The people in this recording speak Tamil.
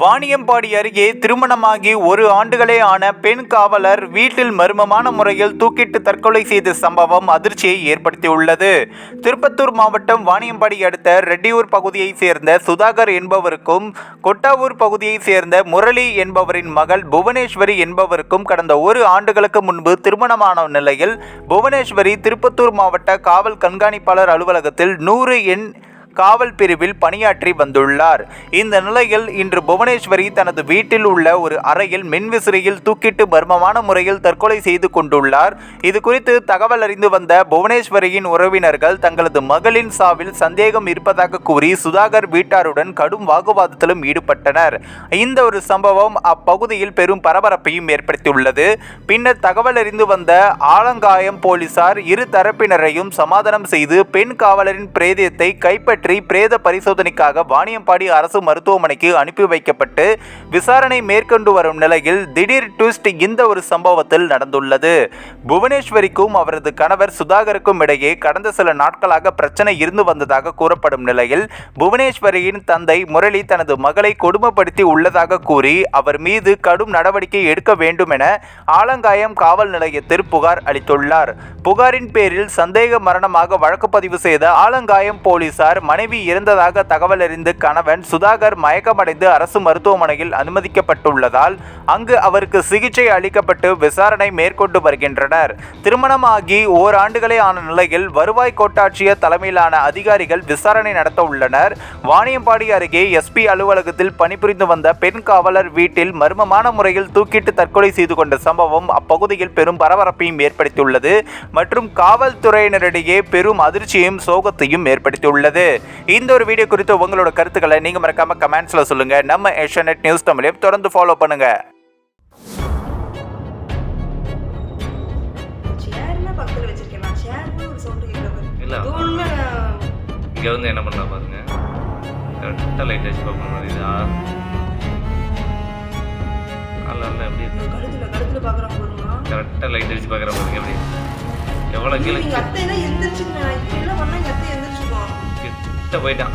வாணியம்பாடி அருகே திருமணமாகி ஒரு ஆண்டுகளே ஆன பெண் காவலர் வீட்டில் மர்மமான முறையில் தூக்கிட்டு தற்கொலை செய்த சம்பவம் அதிர்ச்சியை ஏற்படுத்தியுள்ளது. திருப்பத்தூர் மாவட்டம் வாணியம்பாடி அடுத்த ரெட்டியூர் பகுதியைச் சேர்ந்த சுதாகர் என்பவருக்கும் கொட்டாவூர் பகுதியைச் சேர்ந்த முரளி என்பவரின் மகள் புவனேஸ்வரி என்பவருக்கும் கடந்த ஒரு ஆண்டுகளுக்கு முன்பு திருமணமான நிலையில் புவனேஸ்வரி திருப்பத்தூர் மாவட்ட காவல் கண்காணிப்பாளர் அலுவலகத்தில் நூறு எண் காவல் பிரிவில் பணியாற்றி வந்துள்ளார். இந்த நிலையில் இன்று புவனேஸ்வரி தனது வீட்டில் உள்ள ஒரு அறையில் மின்விசிறியில் தூக்கிட்டு மர்மமான முறையில் தற்கொலை செய்து கொண்டுள்ளார். இது குறித்து தகவல் அறிந்து வந்த புவனேஸ்வரியின் உறவினர்கள் தங்களது மகளின் சாவில் சந்தேகம் இருப்பதாக கூறி சுதாகர் வீட்டாருடன் கடும் வாக்குவாதத்திலும் ஈடுபட்டனர். இந்த ஒரு சம்பவம் அப்பகுதியில் பெரும் பரபரப்பையும் ஏற்படுத்தியுள்ளது. பின்னர் தகவல் அறிந்து வந்த ஆலங்காயம் போலீசார் இரு தரப்பினரையும் சமாதானம் செய்து பெண் காவலரின் பிரேதத்தை கைப்பற்றி பிரேத பரிசோதனைக்காக வாணியம்பாடி அரசு மருத்துவமனைக்கு அனுப்பி வைக்கப்பட்டு விசாரணை மேற்கொண்டு வரும் நிலையில் திடீர் ட்விஸ்ட் இந்த ஒரு சம்பவத்தில் நடந்துள்ளது. புவனேஸ்வரிக்கும் அவரது கணவர் சுதாகருக்கும் இடையே கடந்த சில நாட்களாக பிரச்சனை இருந்து வந்ததாக கூறப்படும் நிலையில் புவனேஸ்வரியின் தந்தை முரளி தனது மகளை கொடுமைப்படுத்தி உள்ளதாக கூறி அவர் மீது கடும் நடவடிக்கை எடுக்க வேண்டும் என ஆலங்காயம் காவல் நிலையத்தில் புகார் அளித்துள்ளார். புகாரின் பேரில் சந்தேக மரணமாக வழக்கு பதிவு செய்த ஆலங்காயம் போலீசார் மனைவி இறந்ததாக தகவல் அறிந்து கணவன் சுதாகர் மயக்கமடைந்து அரசு மருத்துவமனையில் அனுமதிக்கப்பட்டுள்ளதால் அங்கு அவருக்கு சிகிச்சை அளிக்கப்பட்டு விசாரணை மேற்கொண்டு வருகின்றனர். திருமணமாகி ஓராண்டுகளே ஆன நிலையில் வருவாய் கோட்டாட்சியர் தலைமையிலான அதிகாரிகள் விசாரணை நடத்த உள்ளனர். வாணியம்பாடி அருகே எஸ்பி அலுவலகத்தில் பணிபுரிந்து வந்த பெண் காவலர் வீட்டில் மர்மமான முறையில் தூக்கிட்டு தற்கொலை செய்து கொண்ட சம்பவம் அப்பகுதியில் பெரும் பரபரப்பையும் ஏற்படுத்தியுள்ளது மற்றும் காவல்துறையினரிடையே பெரும் அதிர்ச்சியையும் சோகத்தையும் ஏற்படுத்தியுள்ளது. இந்த ஒரு வீடியோ குறித்து உங்களோட கருத்துக்களை நீங்க மறக்காம கமெண்ட்ஸ்ல சொல்லுங்க. நம்ம ஏஷியநெட் நியூஸ் தமிழையும் தொடர்ந்து ஃபாலோ பண்ணுங்க. இங்கே வந்து என்ன பண்ணா பாருங்க. கரெக்டாக லைட் வச்சு பார்க்கணும். மாதிரிதா அல்ல எப்படி கரெக்டாக லைட் அடிச்சு பார்க்குற பாருங்க எப்படி எவ்வளோ கீழே 这回整